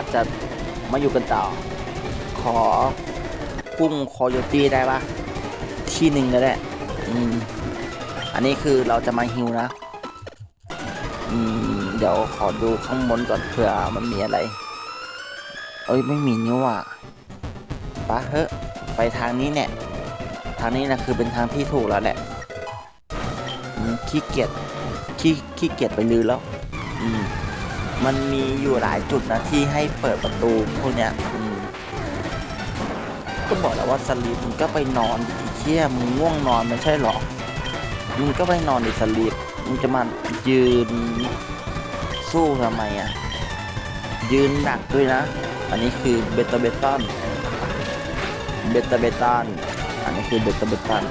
าจะมาอยู่กันต่อ ขอกุ้งโคโยตี้ได้ปะที่หนึ่งก็ได้อืมอันนี้คือเราจะมาฮิวนะ อืม เดี๋ยวขอดูข้างบนก่อนเผื่อมันมีอะไร เอ้ยไม่มีนี่ว่ะปะเฮ้ไปทางนี้เนี่ย ทางนี้นะคือเป็นทางที่ถูกแล้วแหละขี้เกียจขี้ขี้เกียจไปลือแล้ว อืม มันมีอยู่หลายจุดนะที่ให้เปิดประตูพวกเนี้ยก็บอกแล้วว่าสลีปมึงก็ไปนอนดิไอ้เชี่ยมึงง่วงนอนไม่ใช่หรอมึงก็ไปนอนดิสลีปมึงจะมายืนสู้ทำไมอะ ยืนหนักด้วยนะ อันนี้คือเบตาเบตอนเบตาเบตอนอันนี้คือเบตาเบตอน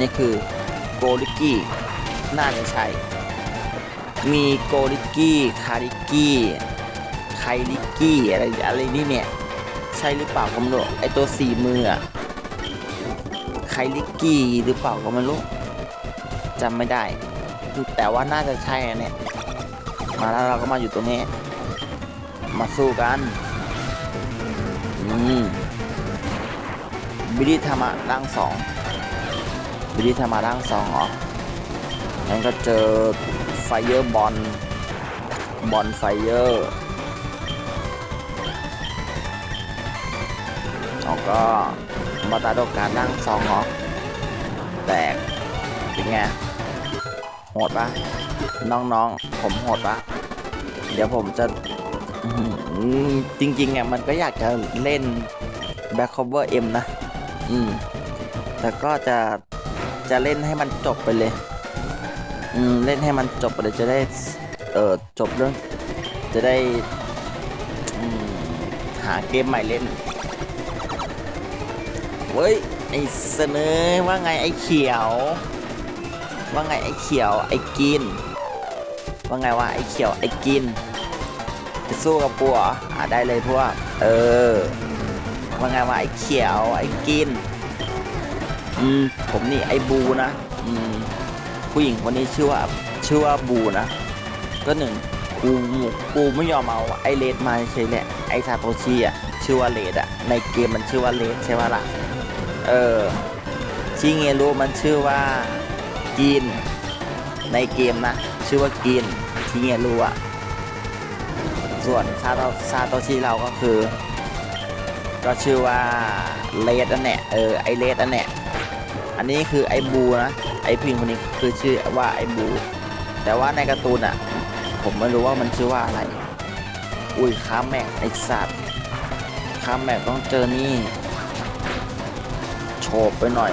นี่คือโกลิกี้ น่าจะใช่ มีโกลิกี้คาริกี้ไคลิกี้อะไรอะไรนี่เนี่ย ใช่หรือเปล่าก็ไม่รู้ไอตัวสี่มืออะไคลิกี้หรือเปล่าก็ไม่รู้จำไม่ได้ แต่ว่าน่าจะใช่เนี่ย มาแล้วเราก็มาอยู่ตรงนี้ มาสู้กันอืมบิลิธรรมะร่างสองบิลิธรรมะร่างสองเหรอ งั้นก็เจอไฟเยอร์บอลบอลไฟเยอร์แล้วก็มาตาโดการร่งสองเหรอแตกเป็นไงโหดปะน้องๆ ผมโหดปะเดี๋ยวผมจะจริงๆอะมันก็อยากจะเล่น Back Cover M นะ อืม แต่ก็จะจะเล่นให้มันจบไปเลย เล่นให้มันจบไปเลยจะได้เออจบเรื่องจะได้หาเกมใหม่เล่นเว้ยไอเสนอว่าไงไอเขียว ว่าไงไอ้เขียวไอ้กิน ว่าไงว่าไอ้เขียวไอ้กินจะสู้กับปัวอะได้เลยพวกเออว่าไงว่าไอ้เขียวไอ้กินอืมผมนี่ไอ้บูนะอืม ผู้หญิงคนนี้ชื่อว่าชื่อว่าบูนะ ก็หนึ่งกูกูไม่ยอมเอาไอเลดมาเฉยแหละไอซาโตชิอะชื่อว่าเลดอะในเกมมันชื่อว่าเลดใช่ไหมล่ะเออชิเงรุมันชื่อว่ากิน ในเกมนะ ชื่อว่ากินที่เงรู้อะส่วนซาโตซาโตชิเราก็คือ ก็ชื่อว่าเลดอันเนี้ยเออไอเลดอันเนี้ยอันนี้คือไอบูนะ ไอพิงคนนี้คือชื่อว่าไอบู แต่ว่าในการ์ตูนอะผมไม่รู้ว่ามันชื่อว่าอะไร อุ้ยค้าแม็กไอสัตว์ค้าแม็กต้องเจอนี่โฉบไปหน่อย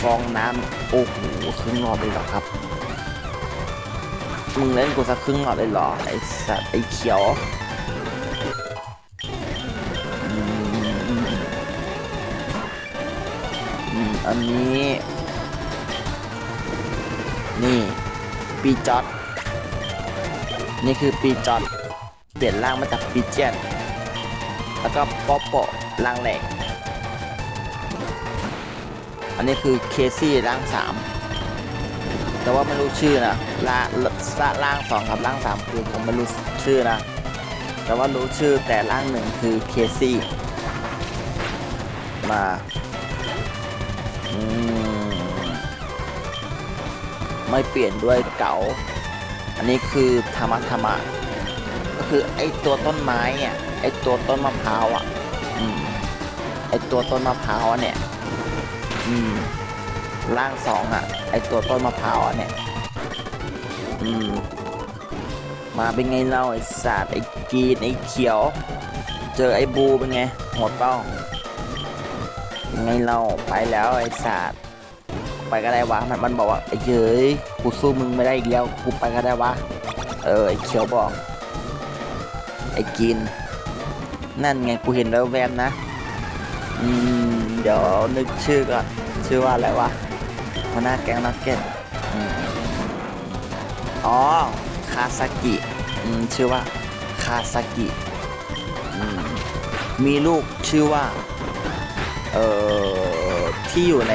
ฟองน้ำโอ้โหครึ่งหลอดเลยเหรอครับ มึงเล่นกูสักครึ่งหลอดเลยเหรอไอสัตว์ไอเขียวอันนี้ นี่ ปีจอดนี่คือปีจอดเปลี่ยนร่างมาจากปีเจียนแล้วก็ป๊อปโปะร่างแหลกอันนี้คือเคซี่ร่างสามแต่ว่าไม่รู้ชื่อนะล่าร่างสองกับร่างสามคือผมไม่รู้ชื่อนะ แต่ว่ารู้ชื่อแต่ร่างหนึ่งคือเคซี่มาอืม ไม่เปลี่ยนด้วยเก๋าอันนี้คือธรรมะธรรมะก็คือไอตัวต้นไม้อะไอตัวต้นมะพร้าวอะอืมไอตัวต้นมะพร้าวเนี่ยอืมร่างสองอะ ไอตัวต้นมะพร้าวเนี่ยอืมมาเป็นไงเล่าไอสัตว์ไอกีนไอเขียว เจอไอบูเป็นไงหดเป้าเป็นไงเล่าไปแล้วไอสัตว์ ไปก็ได้วะมันมันบอกว่าไอเย้ยกูสู้มึงไม่ได้อีกแล้วกูไปก็ได้วะเออไอเขียวบอก ไอ้กิน นั่นไงกูเห็นแล้วแวบๆนะอืมเดี๋ยวนึกชื่อก่อนชื่อว่าอะไรวะหัวหน้าแก๊งนักเก็ตอ๋อคาซากิอืมชื่อว่าคาซากิอืมมีลูกชื่อว่า เอ่อที่อยู่ใน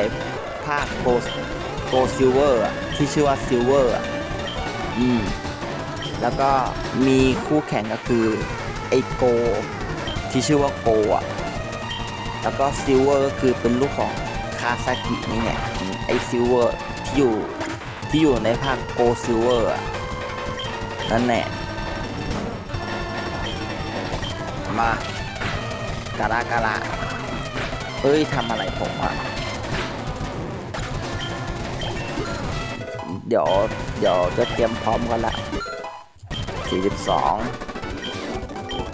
าคโกโกซิลเวอร์ที่ชื่อว่าซิลเวอร์อืมแล้วก็มีคู่แข่งก็คือไอโก ที่ชื่อว่าโกอะแล้วก็ซิลเวอร์ก็คือเป็นลูกของคาซากินี่ไงอืมไอซิลเวอร์ที่อยู่ที่อยู่ในภาคโกซิลเวอร์นั่นแหละมากาลากาลาเอ้ยทำอะไรผมอะ เดี๋ยว เดี๋ยวจะเตรียมพร้อมกันละ42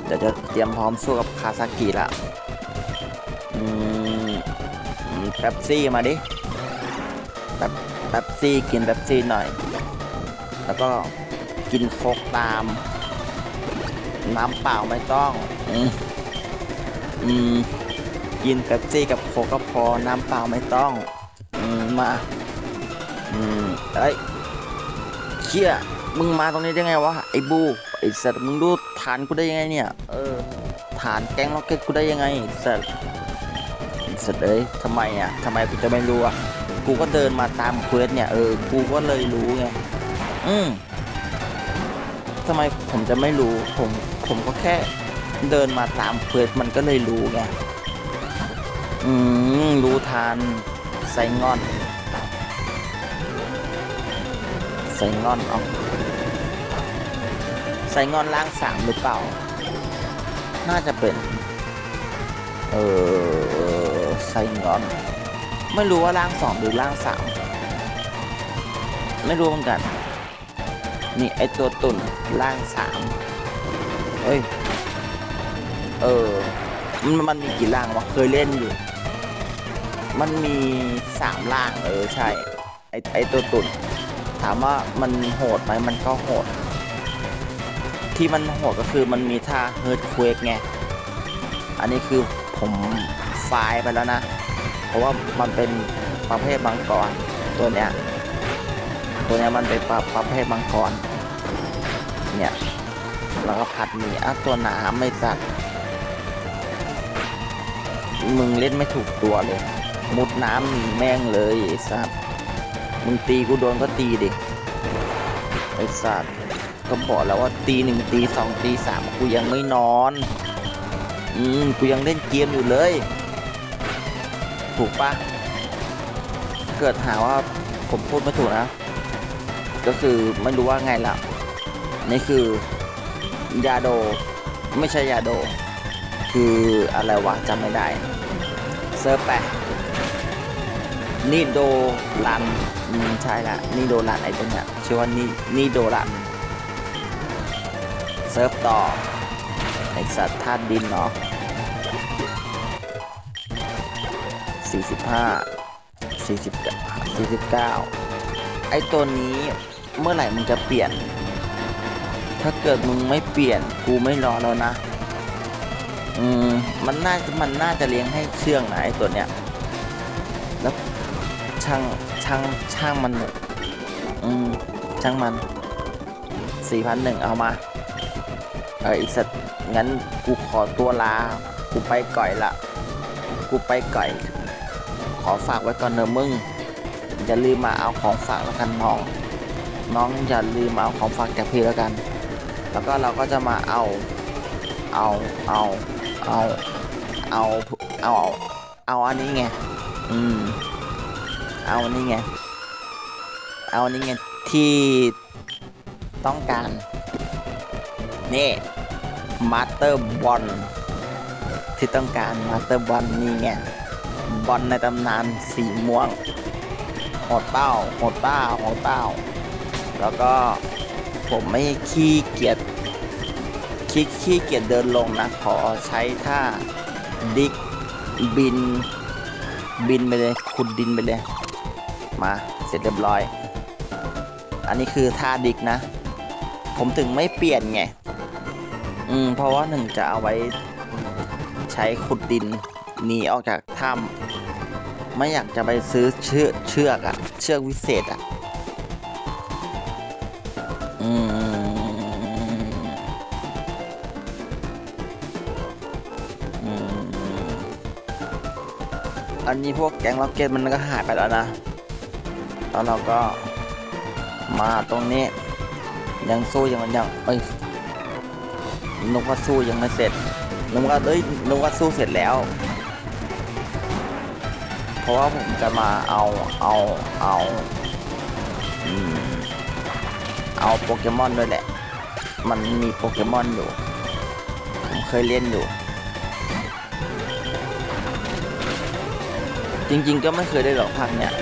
เดี๋ยวจะเตรียมพร้อมสู้กับคาซากิละอืมแป๊บซี่มาดิแป๊บแป๊บซี่กินแป๊บซี่หน่อย แล้วก็กินโคกตาม น้ำเปล่าไม่ต้อง อืมอืมกินแป๊บซี่กับโคกก็พอน้ำเปล่าไม่ต้อง อืมมา อืมเอ้เชี่ยมึงมาตรงนี้ได้ไงวะไอ้บูไอ้สัตว์มึงดูฐานกูได้ยังไงเนี่ยเออฐานแก๊งล็อกเก็ตกูได้ยังไงสัตว์สัตว์เอ้ยทำไมอะทำไมกูจะไม่รู้อะกูก็เดินมาตามเควสเนี่ยเออกูก็เลยรู้ไงอืมทำไมผมจะไม่รู้ผมผมก็แค่เดินมาตามเควสมันก็เลยรู้ไงอืมรู้ทานไซงอน ไซงอนเอาไซงอนล่างสามหรือเปล่า น่าจะเป็น เออไซงอน ไม่รู้ว่าล่างสองหรือล่างสามไม่รู้เหมือนกัน นี่ไอตัวตุ่นล่างสามเอ้ย เออ มันมันมีกี่ล่างวะ เคยเล่นอยู่ มันมีสามล่าง เออ ใช่ ไอไอตัวตุ่นามว่ามันโหดไหมมันก็โหด ที่มันโหดก็คือมันมีท่าเฮิร์ตควกไง อันนี้คือผมไฟล์ไปแล้วนะ เพราะว่ามันเป็นประเภทมังกรตัวเนี้ย ตัวเนี้ยมันเป็นประประเภทมังกร เนี่ย แล้วก็ผัดหมีอะตัวหนาไม่สัตว์มึงเล่นไม่ถูกตัวเลย มุดน้ำหนีแม่งเลยไอ้สัตว์ มึงตีกูโดนก็ตีดิไอ้สัตว์ก็บอกแล้วว่าตีหนึ่งตีสองตีสามกูยังไม่นอน อืมกูยังเล่นเกมอยู่เลย ถูกปะเกิดหาว่าผมพูดไม่ถูกนะ ก็คือไม่รู้ว่าไงล่ะนี่คือยาโด ไม่ใช่ยาโด คืออะไรวะจำไม่ได้ เซิร์ฟไป นี่โดรันใช่ละนี่โดรันไอตัวเนี้ยชื่อว่านี่นี่โดรันเซิร์ฟต่อไอสัตว์ธาตุดินเนาะ45 40 49 ไอตัวนี้เมื่อไหร่มึงจะเปลี่ยน ถ้าเกิดมึงไม่เปลี่ยนกูไม่รอแล้วนะ อืม มันน่ามันน่าจะเลี้ยงให้เชื่องนะไอตัวเนี้ย ช่างช่างช่างมันเถอะอืมช่างมันสี่พันหนึ่งเอามาเออไอสัตว์งั้นกูขอตัวลา กูไปก่อยละ กูไปก่อย ขอฝากไว้ก่อนเนอะมึง อย่าลืมมาเอาของฝากแล้วกันน้อง น้องอย่าลืมมาเอาของฝากจากพี่แล้วกัน แล้วก็เราก็จะมาเอา เอา เอา เอา เอา เอา เอาอันนี้ไง อืม เอานนี้ไง เอานนี้ไง ที่ต้องการ นี่มาสเตอร์บอลที่ต้องการมาสเตอร์บอลนี่ไง บอลในตำนานสีม่วงหดเป้าหดเป้าหดเป้า แล้วก็ผมไม่ขี้เกียจขี้ขี้เกียจเดินลงนะ ขอใช้ท่าดิกบิน บินไปเลยขุดดินไปเลย มาเสร็จเรียบร้อย อันนี้คือท่าดิกนะ ผมถึงไม่เปลี่ยนไง อืม เพราะว่าหนึ่งจะเอาไว้ใช้ขุดดินหนีออกจากถ้ำไม่อยากจะไปซื้อเชือกเชือกอะเชือกวิเศษอะอืมอืมอันนี้พวกแก๊งล็อกเก็ตมันก็หายไปแล้วนะ แล้วเราก็มาตรงนี้ ยังสู้ยังยังเอ้ยนึกว่าสู้ยังไม่เสร็จนึกว่าเอ้ยนึกว่าสู้เสร็จแล้ว เพราะว่าผมจะมาเอาเอาเอาอเอาโปเกมอนด้วยแหละ มันมีโปเกมอนอยู่ ผมเคยเล่นอยู่ จริง ๆ ก็ไม่เคยได้หรอกภาคเนี่ย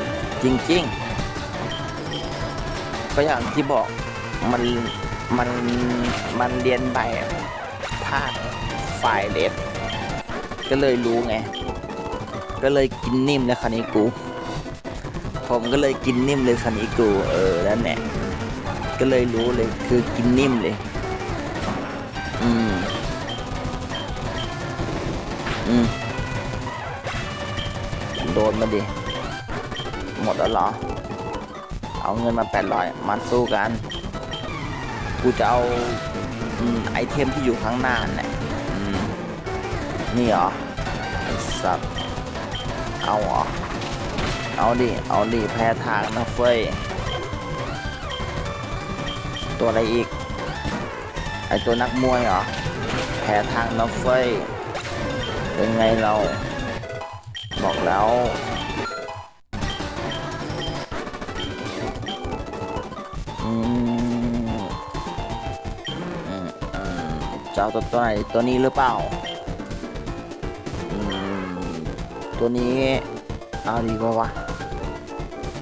จริง ๆ ก็อย่างที่บอกมันมันมันเรียนแบบภาคฝ่ายเลดก็เลยรู้ไง ก็เลยกินนิ่มเลยคันนี้กู ผมก็เลยกินนิ่มเลยคันนี้กูเออนั่นแหละก็เลยรู้เลยคือกินนิ่มเลย อืม อืม โดนมาดิ หมดแล้วเหรอ เอาเงินมา 800 มาสู้กัน กูจะเอาอไอเทมที่อยู่ข้างหน้าเนี่ยนี่เหรอไอสัตว์เอาเหรอ เอาดิ เอาดิ แพ้ทางนะเฟ้ย ตัวอะไรอีก ไอตัวนักมวยเหรอ แพ้ทางนะเฟ้ย เป็นไงเรา บอกแล้ว จะเอาตัวตัวไหนตัวนี้หรือเปล่าตัวนี้เอาดีกว่าวะ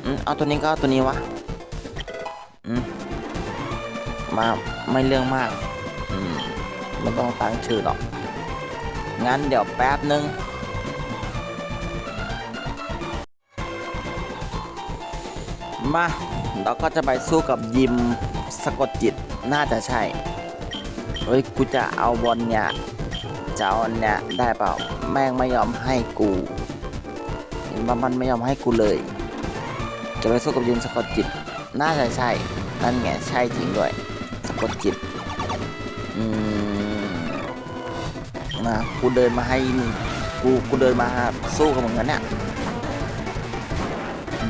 อืมเอาตัวนี้ก็เอาตัวนี้วะอืมมาไม่เรื่องมากอืมไม่ต้องตั้งชื่อหรอก งั้นเดี๋ยวแป๊บนึงมาเราก็จะไปสู้กับยิมสะกดจิตน่าจะใช่ เฮ้ยกูจะเอาบอลเนี่ยจะเอาเนี่ยได้เปล่า แม่งไม่ยอมให้กูเห็นว่ามันไม่ยอมให้กูเลย จะไปสู้กับยิมสะกดจิตน่าจะใช่นั่นไงใช่จริงด้วยสะกดจิตอืมนะกูเดินมาให้มึงกูกูเดินมาสู้กับมึงกันเนี่ย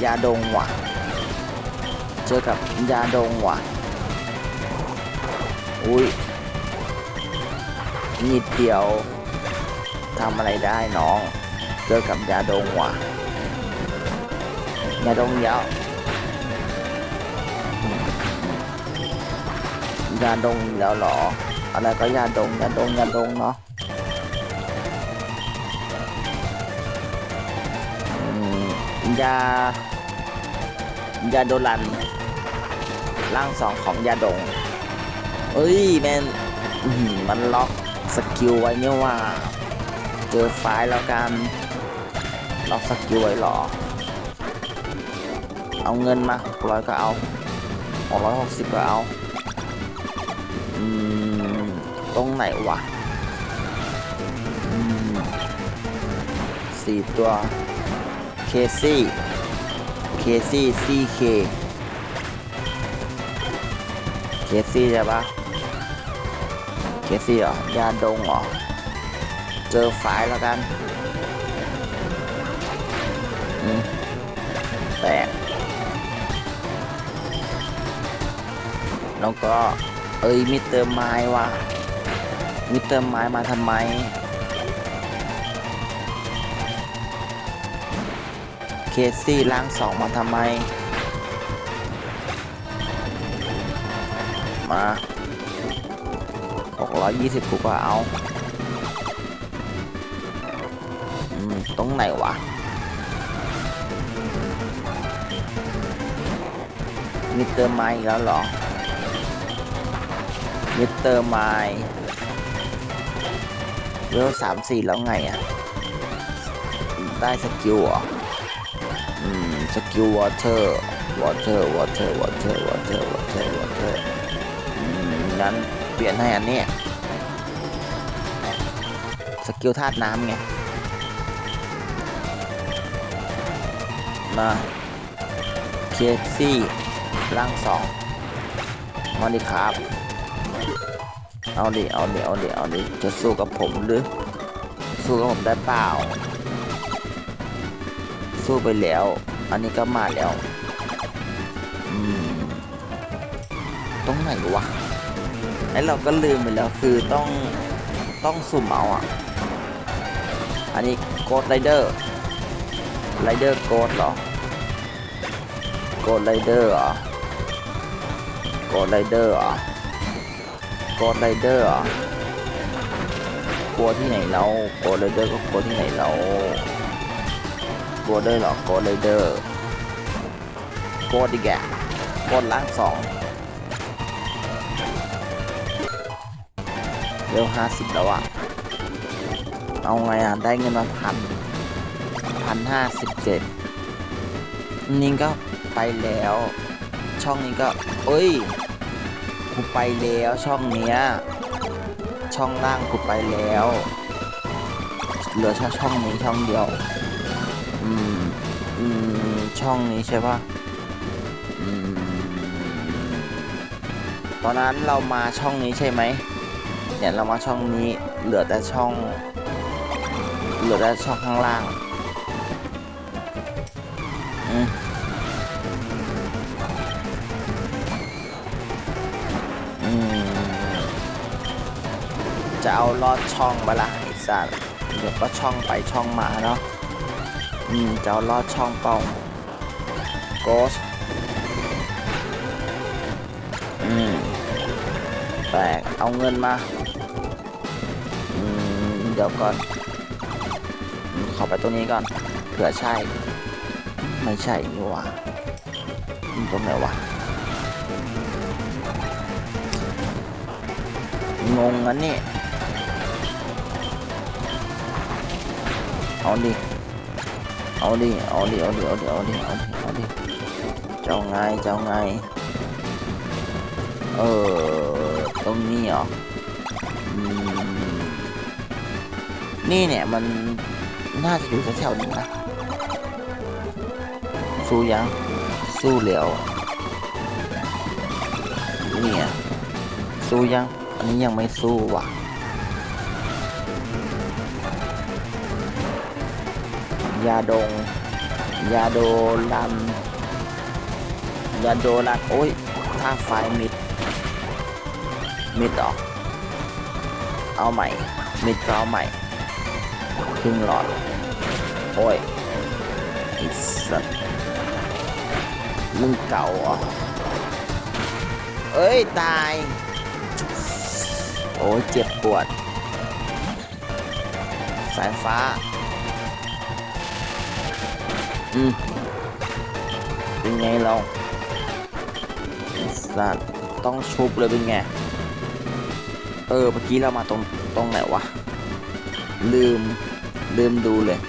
ยาดงว่ะเจอกับยาดงว่ะอุ้ย นิดเดียวทำอะไรได้น้องเจอกับยาดงว่ะยาดงเยอะยาดงแล้วหรอ อะไรก็ยาดงยาดงยาดงเนาะยายาโดรันร่างสองของยาดง เอ้ยแมนมันล็อก สกิลไว้เนี่ยว่า เจอไฟแล้วกันล็อกสกิลไว้หรอ เอาเงินมาหกร้อยก็เอาหกร้อยหกสิบก็เอา อืม ตรงไหนวะสี่ตัวเคซี่เคซี่ซีเคเคซี่ใช่ปะ เคซี่เหรอยาดงเหรอ เจอฝายแล้วกันแตกแล้วก็ เอ้ยมิเตอร์ไม้ว่ะมิเตอร์ไม้มาทำไม เคซี่ล่างสองมาทำไม มา 620กูก็เอาอืมตรงไหนวะมิเตอร์ไมล์อีกแล้วหรอมิเตอร์ไมล์เวลสามสี่แล้วไงอะได้สกิลเหรออืม สกิลวอเตอร์วอเตอร์วอเตอร์วอเตอร์วอเตอร์วอเตอร์วอเตอร์อืมงั้นเปลี่ยนให้อันนี้ สกิลธาตุน้ำไง มาเคซี่ร่างสองมาดิครับ เอาดิ เอาดิ เอาดิ เอาดิ จะสู้กับผมหรือ สู้กับผมได้เปล่า สู้ไปแล้ว อันนี้ก็มาแล้ว อืม ตรงไหนวะไอเราก็ลืมไปแล้วคือต้องต้องสุ่มเอาอะ นนี้โกดไรเดอร์ไรเดอร์โกดเหรอโกดไรเดอร์เหรอโกดไรเดอร์เหรอโกดไรเดอร์เหรอกลัวที่ไหนเราโกดไรเดอร์ก็กลัวที่ไหนเรากลัวได้เหรอโกดไรเดอร์โกดอีกแกโกดล่างสองเร็วห้าสิบแล้วอะ เอาไงอะ ได้เงินมาพันพันห้าสิบเจ็ดนี่ก็ไปแล้ว ช่องนี้ก็ เอ้ย กูไปแล้วช่องเนี้ย ช่องล่างกูไปแล้ว เหลือแค่ช่องนี้ช่องเดียว อืม อืม ช่องนี้ใช่ปะอืม ตอนนั้นเรามาช่องนี้ใช่ไหมเนี่ยเรามาช่องนี้ เหลือแต่ช่อง เหลือแต่ช่องข้างล่างจะเอาลอดช่องไปละไอ้สัตว์เดี๋ยวก็ช่องไปช่องมาเนาะอืมจะเอาลอดช่องเป้าโกสอืมแตกเอาเงินมา อืม เดี๋ยวก่อน อืมขอไปตรงนี้ก่อน เผื่อใช่ ไม่ใช่นี่ว่าอืมตรงไหนวะ งงอันนี่เอาดิ เอาดิ เอาดิ เอาดิ เอาดิ เอาดิ เอาดิ เอาดิ เจ้าไง เจ้าไง เออ ตรงนี้เหรอ นี่เนี่ยมัน น่าจะอยู่แถวๆนี้นะ สู้ยัง สู้เหลียวเนี่ยสู้ยัง อันนี้ยังไม่สู้ว่ะยาดง ยาโดลันยาโดลันโอ้ยท่าไฟมิด มิดเหรอเอาใหม่ มิดก็เอาใหม่ ครึ่งหลอด อ้ยไอ้สัสมึงเก่าเหรอเอ้ย ตาย โอ้ยเจ็บปวด สายฟ้า อืมเป็นไงเราไอ้สัตว์ต้องชุบเลยเป็นไง เออ เมื่อกี้เรามาตรง ตรงไหนวะ ลืม ลืมดูเลย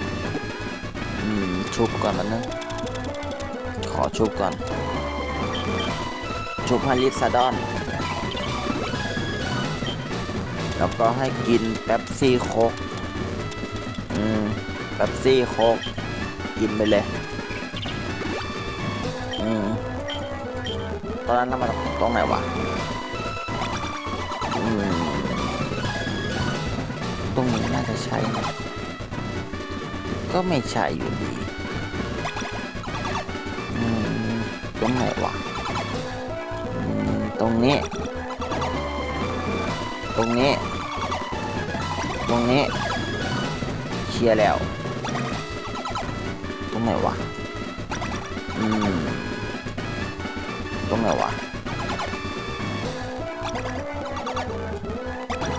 ชุบก่อนมันนะขอชุบก่อน ชุบฮาริสซาดอน แล้วก็ให้กินแป๊บซี่โคกอืมแป๊บซี่โคกกินไปเลย อืม ตอนนั้นเรามาตรงไหนวะ อืม ตรงนี้น่าจะใช่นะก็ไม่ใช่อยู่ดี ตรงไหนวะตรงนี้ ตรงนี้ ตรงนี้เคลียร์แล้ว ตรงไหนวะอืมตรงไหนวะ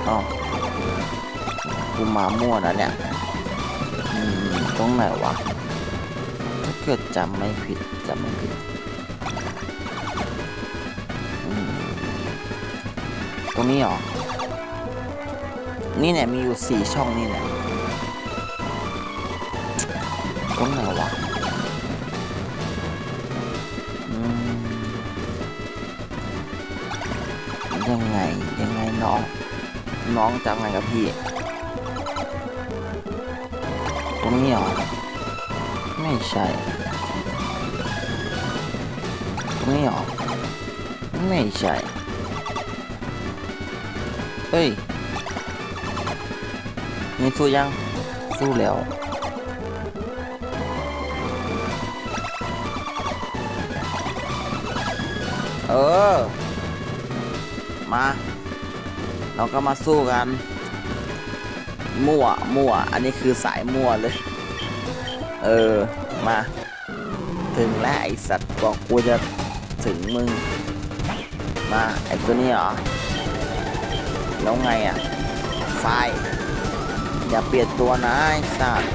อ้าวกูมามั่วนะเนี่ยอืมตรงไหนวะ ถ้าเกิดจำไม่ผิดจำไม่ผิด ตรงนี้หรอ นี่เนี่ยมีอยู่สี่ช่องนี่เนี่ยตรงไหนวะยังไงยังไงน้อง น้องจะไงกับพี่ ตรงนี้หรอ ไม่ใช่ ตรงนี้หรอ ไม่ใช่ เฮ้ยนี่สู้ยัง สู้แล้ว เออ มา เราก็มาสู้กัน มั่ว มั่ว อันนี้คือสายมั่วเลย เออ มา ถึงแล้วไอสัตว์บอกกูจะถึงมึง มา ไอตัวนี้เหรอ แล้วไงอะไฟอย่าเปลี่ยนตัวนะไอสัตว์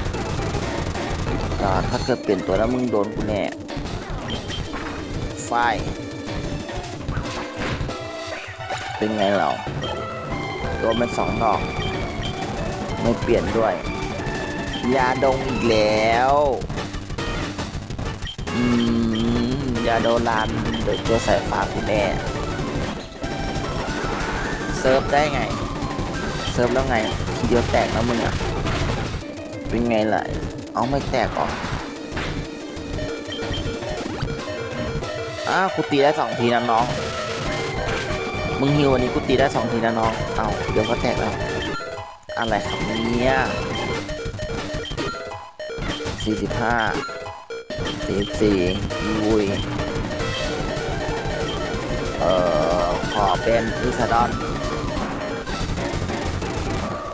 ถ้าเกิดเปลี่ยนตัวแล้วมึงโดนกูแน่ไฟเป็นไงเราโดนเป็นสองดอก ไม่เปลี่ยนด้วย ยาดงอีกแล้วอืมยาโดนลานโดยตัวสายฟ้าคุณแน่ เซิร์ฟได้ไง เซิร์ฟแล้วไง ทีเดียวแตกแล้วมึงอะ เป็นไงล่ะ เอาไม่แตกหรออ้าวกูตีได้สองทีนะน้อง มึงฮิววันนี้กูตีได้สองทีนะน้อง เอาเดี๋ยวก็แตกแล้ว อะไรครับเนี่ยสี่สิบห้าสี่สี่ยุยเอ่อ ขอเป็นอิสดอน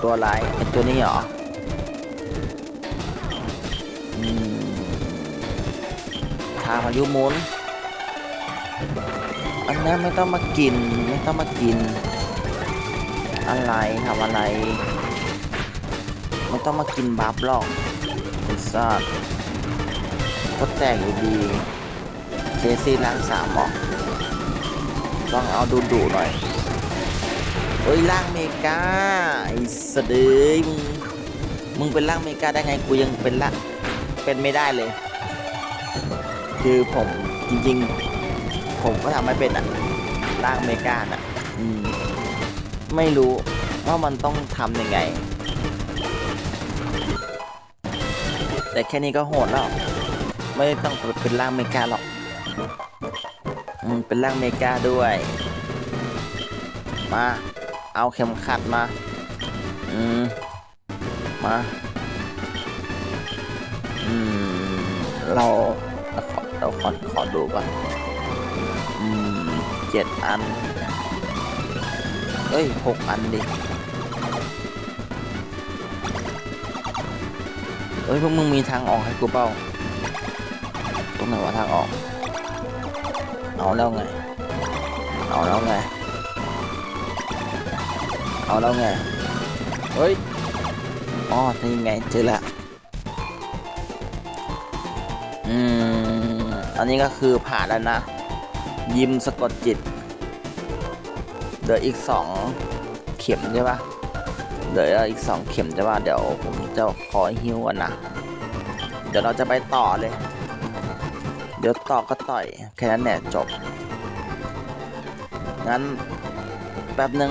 ตัวอะไรไอตัวนี้เหรอทาพายุหมุน อันนั้นไม่ต้องมากิน ไม่ต้องมากิน อะไรทำอะไร ไม่ต้องมากินบัฟหรอกไอ้สัตว์ก็แตกอยู่ดี เคซี่ล้างสามหรอต้องเอาดูดูหน่อย เอ้ยล่างเมกาไอ้สะดือมึงมึงเป็นล่างเมกาได้ไงกูยังเป็นละเป็นไม่ได้เลย คือผมจริงๆ ผมก็ทำไม่เป็นอะล่างเมกาอะอืมไม่รู้ว่ามันต้องทำยังไง แต่แค่นี้ก็โหดแล้ว ไม่ต้องเป็นร่างเมกาหรอกอืมเป็นร่างเมกาด้วย มา เอาเข็มขัดมา อืม มา อืม เราขอเราขอขอดูก่อน อืมเจ็ดอัน เอ้ยหกอันดิ เอ้ยพวกมึงมีทางออกให้กูเปล่า ตรงไหนวะทางออก เอาแล้วไง เอาแล้วไง เอาแล้วไง เฮ้ย อ๋อ นี่ไงเจอละอืม อันนี้ก็คือผ่านแล้วนะ ยิมสะกดจิต เดี๋ยวอีกสองเข็มใช่ปะเดี๋ยวอีกสองเข็มใช่ปะเดี๋ยวผมจะขอฮิวก่อนนะ เดี๋ยวเราจะไปต่อเลย เดี๋ยวต่อก็ต่อย แค่นั้นแหละจบ งั้นแป๊บหนึ่ง